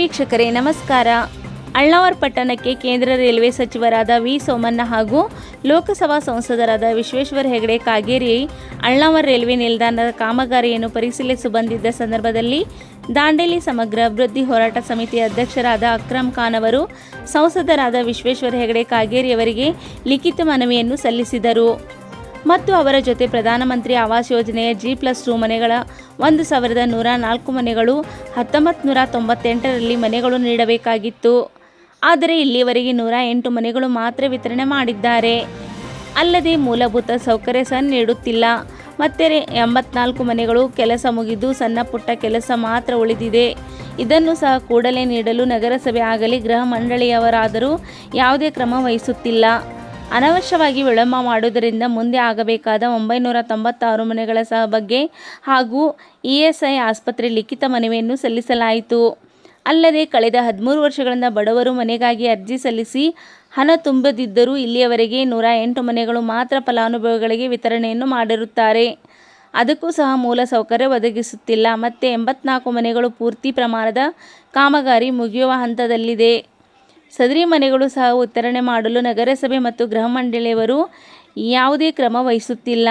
ವೀಕ್ಷಕರೇ, ನಮಸ್ಕಾರ. ಅಳ್ನಾವರ್ ಪಟ್ಟಣಕ್ಕೆ ಕೇಂದ್ರ ರೈಲ್ವೆ ಸಚಿವರಾದ ವಿ. ಸೋಮಣ್ಣ ಹಾಗೂ ಲೋಕಸಭಾ ಸಂಸದರಾದ ವಿಶ್ವೇಶ್ವರ ಹೆಗಡೆ ಕಾಗೇರಿ ಅಳ್ನಾವರ್ ರೈಲ್ವೆ ನಿಲ್ದಾಣದ ಕಾಮಗಾರಿಯನ್ನು ಪರಿಶೀಲಿಸಿ ಬಂದಿದ್ದ ಸಂದರ್ಭದಲ್ಲಿ ದಾಂಡೇಲಿ ಸಮಗ್ರ ಅಭಿವೃದ್ಧಿ ಹೋರಾಟ ಸಮಿತಿ ಅಧ್ಯಕ್ಷರಾದ ಅಕ್ರಮ್ ಖಾನ್ ಅವರು ಸಂಸದರಾದ ವಿಶ್ವೇಶ್ವರ ಹೆಗಡೆ ಕಾಗೇರಿ ಅವರಿಗೆ ಲಿಖಿತ ಮನವಿಯನ್ನು ಸಲ್ಲಿಸಿದರು. ಮತ್ತು ಅವರ ಜೊತೆ ಪ್ರಧಾನಮಂತ್ರಿ ಆವಾಸ್ ಯೋಜನೆಯ ಜಿ ಪ್ಲಸ್ ಟು ಮನೆಗಳ ಒಂದು ಸಾವಿರದ ನೂರ ನಾಲ್ಕು ಮನೆಗಳು ಹತ್ತೊಂಬತ್ತು ನೂರ ತೊಂಬತ್ತೆಂಟರಲ್ಲಿ ಮನೆಗಳು ನೀಡಬೇಕಾಗಿತ್ತು. ಆದರೆ ಇಲ್ಲಿವರೆಗೆ ನೂರ ಎಂಟು ಮನೆಗಳು ಮಾತ್ರ ವಿತರಣೆ ಮಾಡಿದ್ದಾರೆ. ಅಲ್ಲದೆ ಮೂಲಭೂತ ಸೌಕರ್ಯ ಸಹ ನೀಡುತ್ತಿಲ್ಲ. ಮತ್ತೆ ಎಂಬತ್ನಾಲ್ಕು ಮನೆಗಳು ಕೆಲಸ ಮುಗಿದು ಸಣ್ಣ ಪುಟ್ಟ ಕೆಲಸ ಮಾತ್ರ ಉಳಿದಿದೆ. ಇದನ್ನು ಸಹ ಕೂಡಲೇ ನೀಡಲು ನಗರಸಭೆ ಆಗಲಿ ಗೃಹ ಮಂಡಳಿಯವರಾದರೂ ಯಾವುದೇ ಕ್ರಮ ವಹಿಸುತ್ತಿಲ್ಲ. ಅನವಶ್ಯವಾಗಿ ವಿಳಂಬ ಮಾಡುವುದರಿಂದ ಮುಂದೆ ಆಗಬೇಕಾದ ಒಂಬೈನೂರ ತೊಂಬತ್ತಾರು ಮನೆಗಳ ಸಹ ಬಗ್ಗೆ ಹಾಗೂ ಇ ಎಸ್ ಐ ಆಸ್ಪತ್ರೆ ಲಿಖಿತ ಮನವಿಯನ್ನು ಸಲ್ಲಿಸಲಾಯಿತು. ಅಲ್ಲದೆ ಕಳೆದ ಹದಿಮೂರು ವರ್ಷಗಳಿಂದ ಬಡವರು ಮನೆಗಾಗಿ ಅರ್ಜಿ ಸಲ್ಲಿಸಿ ಹಣ ತುಂಬದಿದ್ದರೂ ಇಲ್ಲಿಯವರೆಗೆ ನೂರ ಎಂಟು ಮನೆಗಳು ಮಾತ್ರ ಫಲಾನುಭವಿಗಳಿಗೆ ವಿತರಣೆಯನ್ನು ಮಾಡಿರುತ್ತಾರೆ. ಅದಕ್ಕೂ ಸಹ ಮೂಲ ಸೌಕರ್ಯ ಒದಗಿಸುತ್ತಿಲ್ಲ. ಮತ್ತು ಎಂಬತ್ನಾಲ್ಕು ಮನೆಗಳು ಪೂರ್ತಿ ಪ್ರಮಾಣದ ಕಾಮಗಾರಿ ಮುಗಿಯುವ ಹಂತದಲ್ಲಿದೆ. ಸದರಿ ಮನೆಗಳು ಸಹ ಉತ್ತರಣೆ ಮಾಡಲು ನಗರಸಭೆ ಮತ್ತು ಗೃಹ ಮಂಡಳಿಯವರು ಯಾವುದೇ ಕ್ರಮ ವಹಿಸುತ್ತಿಲ್ಲ,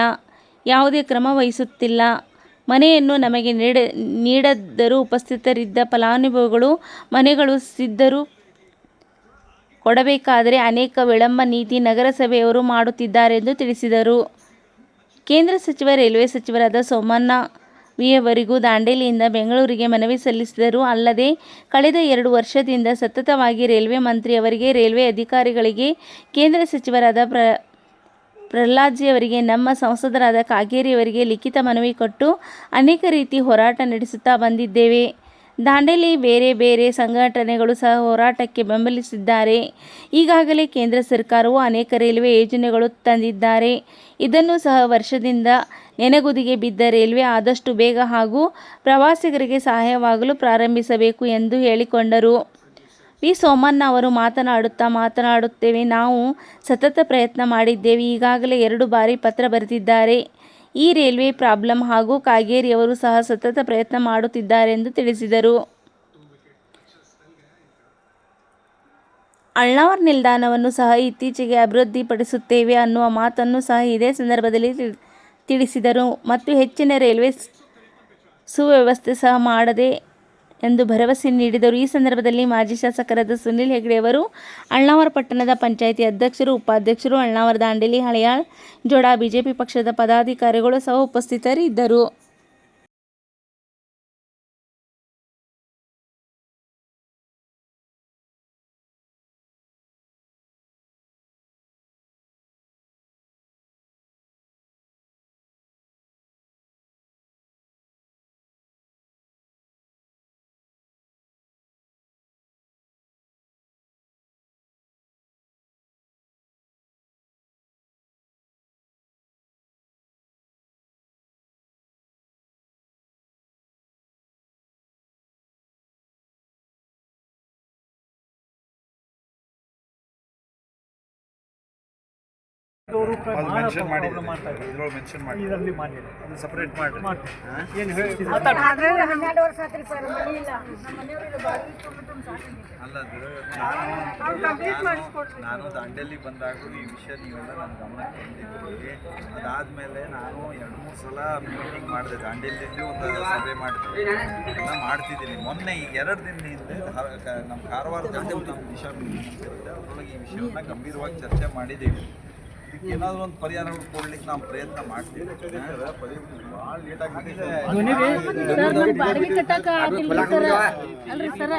ಯಾವುದೇ ಕ್ರಮ ವಹಿಸುತ್ತಿಲ್ಲ. ಮನೆಯನ್ನು ನಮಗೆ ನೀಡ, ನೀಡದ್ದರೂ ಉಪಸ್ಥಿತರಿದ್ದ ಫಲಾನುಭವಿಗಳು ಮನೆಗಳು ಸಿದ್ಧರು ಕೊಡಬೇಕಾದರೆ ಅನೇಕ ವಿಳಂಬ ನೀತಿ ನಗರಸಭೆಯವರು ಮಾಡುತ್ತಿದ್ದಾರೆಂದು ತಿಳಿಸಿದರು. ಕೇಂದ್ರ ಸಚಿವ, ರೈಲ್ವೆ ಸಚಿವರಾದ ಸೋಮಣ್ಣ ವಿಯವರಿಗೂ ದಾಂಡೇಲಿಯಿಂದ ಬೆಂಗಳೂರಿಗೆ ಮನವಿ ಸಲ್ಲಿಸಿದರು ಅಲ್ಲದೆ ಕಳೆದ ಎರಡು ವರ್ಷದಿಂದ ಸತತವಾಗಿ ರೈಲ್ವೆ ಮಂತ್ರಿಯವರಿಗೆ ರೈಲ್ವೆ ಅಧಿಕಾರಿಗಳಿಗೆ ಕೇಂದ್ರ ಸಚಿವರಾದ ಪ್ರ ಪ್ರಹ್ಲಾದ್ಜಿಯವರಿಗೆ ನಮ್ಮ ಸಂಸದರಾದ ಕಾಗೇರಿಯವರಿಗೆ ಲಿಖಿತ ಮನವಿ ಕೊಟ್ಟು ಅನೇಕ ರೀತಿ ಹೋರಾಟ ನಡೆಸುತ್ತಾ ಬಂದಿದ್ದೇವೆ. ದಾಂಡೇಲಿ ಬೇರೆ ಬೇರೆ ಸಂಘಟನೆಗಳು ಸಹ ಹೋರಾಟಕ್ಕೆ ಬೆಂಬಲಿಸಿದ್ದಾರೆ. ಈಗಾಗಲೇ ಕೇಂದ್ರ ಸರ್ಕಾರವು ಅನೇಕ ರೈಲ್ವೆ ಯೋಜನೆಗಳು ತಂದಿದ್ದಾರೆ. ಇದನ್ನು ಸಹ ವರ್ಷದಿಂದ ನೆನೆಗುದಿಗೆ ಬಿದ್ದ ರೈಲ್ವೆ ಆದಷ್ಟು ಬೇಗ ಹಾಗೂ ಪ್ರವಾಸಿಗರಿಗೆ ಸಹಾಯವಾಗಲು ಪ್ರಾರಂಭಿಸಬೇಕು ಎಂದು ಹೇಳಿಕೊಂಡರು. ವಿ. ಸೋಮಣ್ಣ ಅವರು ಮಾತನಾಡುತ್ತಾ ಮಾತನಾಡುತ್ತೇವೆ, ನಾವು ಸತತ ಪ್ರಯತ್ನ ಮಾಡಿದ್ದೇವೆ, ಈಗಾಗಲೇ ಎರಡು ಬಾರಿ ಪತ್ರ ಬರೆದಿದ್ದಾರೆ. ಈ ರೈಲ್ವೆ ಪ್ರಾಬ್ಲಮ್ ಹಾಗೂ ಕಾಗೇರಿಯವರು ಸಹ ಸತತ ಪ್ರಯತ್ನ ಮಾಡುತ್ತಿದ್ದಾರೆ ಎಂದು ತಿಳಿಸಿದರು. ಅಳ್ನಾವರ್ ನಿಲ್ದಾಣವನ್ನು ಸಹ ಇತ್ತೀಚೆಗೆ ಅಭಿವೃದ್ಧಿಪಡಿಸುತ್ತೇವೆ ಅನ್ನುವ ಮಾತನ್ನು ಸಹ ಇದೇ ಸಂದರ್ಭದಲ್ಲಿ ತಿಳ್- ತಿಳಿಸಿದರು. ಮತ್ತು ಹೆಚ್ಚಿನ ರೈಲ್ವೆ ಸುವ್ಯವಸ್ಥೆ ಸಹ ಮಾಡದೆ ಎಂದು ಭರವಸೆ ನೀಡಿದರು. ಈ ಸಂದರ್ಭದಲ್ಲಿ ಮಾಜಿ ಶಾಸಕರಾದ ಸುನಿಲ್ ಹೆಗ್ಡೆ ಅವರು ಅಳ್ನಾವರ ಪಟ್ಟಣದ ಪಂಚಾಯಿತಿ ಅಧ್ಯಕ್ಷರು, ಉಪಾಧ್ಯಕ್ಷರು ಅಳ್ನಾವರ ದಾಂಡೇಲಿ ಹಳೆಯಾಳ್ ಜೋಡ ಬಿಜೆಪಿ ಪಕ್ಷದ ಪದಾಧಿಕಾರಿಗಳು ಸಹ ಉಪಸ್ಥಿತರಿದ್ದರು. ಇದರಲ್ಲಿ ಅದು ಸಪ್ರೇಟ್ ಮಾಡಿ ಹಾ? ಏನು ಹೇಳಿ ಹನ್ನೆರಡು ವರ್ಷ ಆತ್ರಿ ಸರ್ ಮನೆ ಇಲ್ಲ ನಮ್ಮ ಮನೆಯವ್ರಿಗೆ ಬಾಡಿಗೆ ಇಟ್ಕೊಂಡ್ಬಿಟ್ಟು ಸಾಕಿದೆ ಅಲ್ಲ ಅದು ನಾನು ನಾನು ದಾಂಡೇಲಿ ಬಂದಾಗ ಈ ವಿಷಯ ನೀವೆಲ್ಲ ನನ್ನ ಗಮನಕ್ಕೆ ತಂದಿದ್ದೀವಿ ಅದಾದಮೇಲೆ ನಾನು ಎರಡು ಮೂರು ಸಲ ಮೀಟಿಂಗ್ ಮಾಡಿದೆ. ದಾಂಡೇಲಿಯಲ್ಲಿ ಒಂದು ಸಭೆ ಮಾಡಿದೆ ಎಲ್ಲ ಮಾಡ್ತಿದ್ದೀನಿ. ಮೊನ್ನೆ ಈಗ ಎರಡು ದಿನ ಹಿಂದೆ ನಮ್ಮ ಕಾರವಾರದಲ್ಲಿ ಒಂದು ನಮ್ಮ ಅಂತ ಅದರೊಳಗೆ ಈ ವಿಷಯವನ್ನು ಗಂಭೀರವಾಗಿ ಚರ್ಚೆ ಮಾಡಿದ್ದೀವಿ. ಏನಾದರೂ ಒಂದು ಪರಿಹಾರ ಕೊಡ್ಲಿಕ್ಕೆ ನಾವು ಪ್ರಯತ್ನ ಮಾಡ್ತೀವಿ. ಭಾಳ ಲೇಟ್ ಆಗಿಬಿಟ್ಟಿದೆ ಸರ್ ನಮ್ ಬಾಡಿಗೆ ಕಟ್ಟಕ ಆಗಿಲ್ಲ ಸರ್. ಅಲ್ರಿ ಸರ್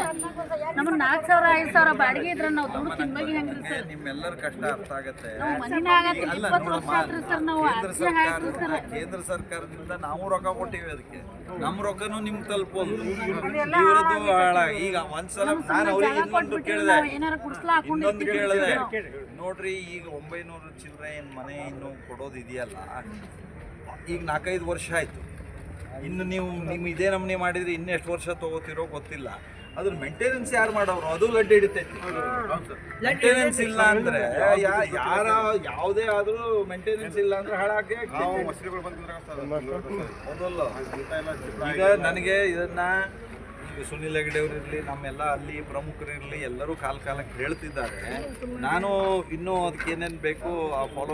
ನಮ್ಮನ್ನ ನಾಲ್ಕು ಸಾವಿರ ಐದು ಸಾವಿರ ಬಾಡಿಗೆ ಇದ್ರ ನಾವು ದುಡ್ಡು ತಿನ್ಬೇಕು ಹೆಂಗ್ರಿ ನಿಮ್ಮೆಲ್ಲರ ಕಷ್ಟ ಅರ್ಥ ಆಗತ್ತೆ. ಇಪ್ಪತ್ತು ವರ್ಷ ಆತ್ರಿ ಸರ್ ನಾವು ಕೇಂದ್ರ ಅರ್ಜಿ ಹಾಕ್ರಿ ಸರ್. ಕೇಂದ್ರ ಸರ್ಕಾರದಿಂದ ನಾವು ರೊಕ್ಕ ಕೊಟ್ಟಿವಿ ಅದಕ್ಕೆ. ನಮ್ಮ ರೊಕ್ಕನು ನಿಮ್ ತಲುಪೋದು. ಇವ್ರದ್ದು ಹಾಳಾಗಿ ಈಗ ಒಂದ್ಸಲ ನಾನು ಅವ್ರಿಗೆ ಇನ್ನೊಂದು ಕೇಳಿದೆ ನಾವು ಏನಾರ ಕುಡ್ಸ್ಲಾ ಹಾಕೊಂಡು ಇನ್ನೊಂದು ಕೇಳಿದೆ. ನೋಡ್ರಿ ಈಗ ಒಂಬೈನೂರು ಚಿಲ್ಲರೆ ಏನು ಮನೆ ಇನ್ನು ಕೊಡೋದು ಇದೆಯಲ್ಲ? ಈಗ ನಾಲ್ಕೈದು ವರ್ಷ ಆಯಿತು. ಇನ್ನು ನೀವು ನಿಮ್ಮ ಇದೇ ನಮೂನೆ ಮಾಡಿದ್ರೆ ಇನ್ನೆಷ್ಟು ವರ್ಷ ತೊಗೋತಿರೋ ಗೊತ್ತಿಲ್ಲ. ಅದ್ರ ಮೇಂಟೆನೆನ್ಸ್ ಯಾರು ಮಾಡೋರು? ಅದು ಲಡ್ಡು ಇಡುತ್ತೆ ಮೇಂಟೆನೆನ್ಸ್ ಇಲ್ಲ ಅಂದ್ರೆ ಯಾರ ಯಾವುದೇ ಆದ್ರೂ ಮೇಂಟೆನೆನ್ಸ್ ಇಲ್ಲ ಅಂದ್ರೆ ಹಾಳಾಗಿ ಈಗ ನನಗೆ ಇದನ್ನ ಸುನಿಲ್ ಹೆಗ್ಡೆ ಅವರು ಇರಲಿ, ನಮ್ಮೆಲ್ಲ ಅಲ್ಲಿ ಪ್ರಮುಖರು ಇರಲಿ, ಎಲ್ಲರೂ ಕಾಲ ಕಾಲಕ್ಕೆ ಹೇಳ್ತಿದ್ದಾರೆ. ನಾನು ಇನ್ನೂ ಅದಕ್ಕೆ ಏನೇನು ಬೇಕು ಆ ಫಾಲೋ